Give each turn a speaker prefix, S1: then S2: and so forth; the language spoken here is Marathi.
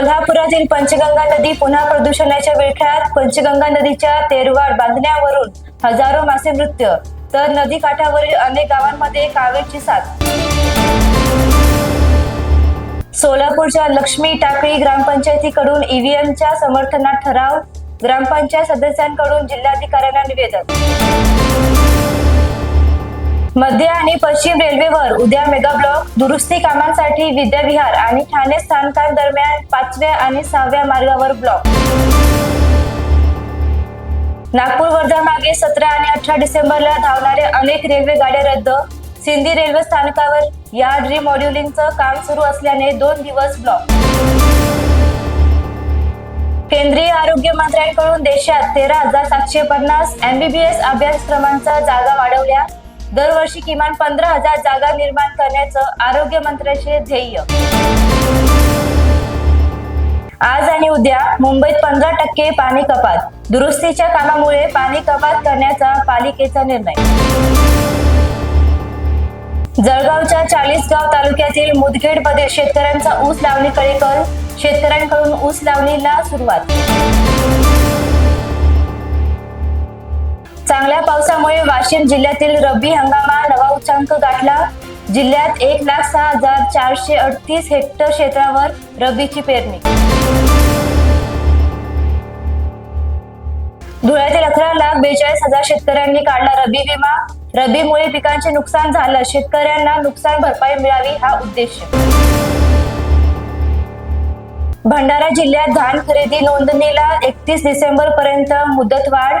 S1: कोल्हापुरातील पंचगंगा नदी पुन्हा प्रदूषणाच्या विळख्यात पंचगंगा नदीच्या तेरवाड बांधण्यावरून हजारो मासे मृत्यू. तर नदी काठावरील अनेक गावांमध्ये कावीळची साथ. सोलापूरच्या लक्ष्मी टाकळी ग्रामपंचायतीकडून ईव्हीएमच्या समर्थनात ठराव. ग्रामपंचायत सदस्यांकडून जिल्हाधिकाऱ्यांना निवेदन. मध्य आणि पश्चिम रेल्वेवर उद्या मेगा ब्लॉक दुरुस्ती कामांसाठी विद्याविहार आणि ठाणे स्थानकांदरम्यान पाचव्या आणि सहाव्या मार्गावर ब्लॉक. नागपूर वर्धा मागे सतरा आणि अठरा डिसेंबरला धावणाऱ्या अनेक रेल्वे गाड्या रद्द. सिंधी रेल्वे स्थानकावर यार्ड रिमॉड्युलिंगचं काम सुरू असल्याने दोन दिवस ब्लॉक. केंद्रीय आरोग्य मंत्र्यांकडून देशात तेरा हजार सातशे पन्नास एमबीबीएस अभ्यासक्रमांचा जागा वाढवल्या. दरवर्षी किमान पंधरा हजार जागा निर्माण करण्याचं आरोग्य मंत्र्याचे ध्येय. आज आणि उद्या मुंबईत पंधरा टक्के पाणी कपात. दुरुस्तीच्या कामामुळे पाणी कपात करण्याचा पालिकेचा निर्णय. जळगावच्या चाळीसगाव तालुक्यातील मुदखेडमध्ये शेतकऱ्यांचा ऊस लावणीकडे कल. शेतकऱ्यांकडून ऊस लावणीला सुरुवात. चांगल्या पावसामुळे वाशिम जिल्ह्यातील रब्बी हंगामा नवा उच्चांक गाठला. जिल्ह्यात एक लाख सहा हजार चारशे अडतीस हेक्टर क्षेत्रावर रब्बीची पेरणी. धुळ्यातील अकरा लाख बेचाळीस हजार शेतकऱ्यांनी काढला रब्बी विमा. रब्बीमुळे पिकांचे नुकसान झालं शेतकऱ्यांना नुकसान भरपाई मिळावी हा उद्देश. भंडारा जिल्ह्यात धान खरेदी नोंदणीला एकतीस डिसेंबर पर्यंत मुदतवाढ.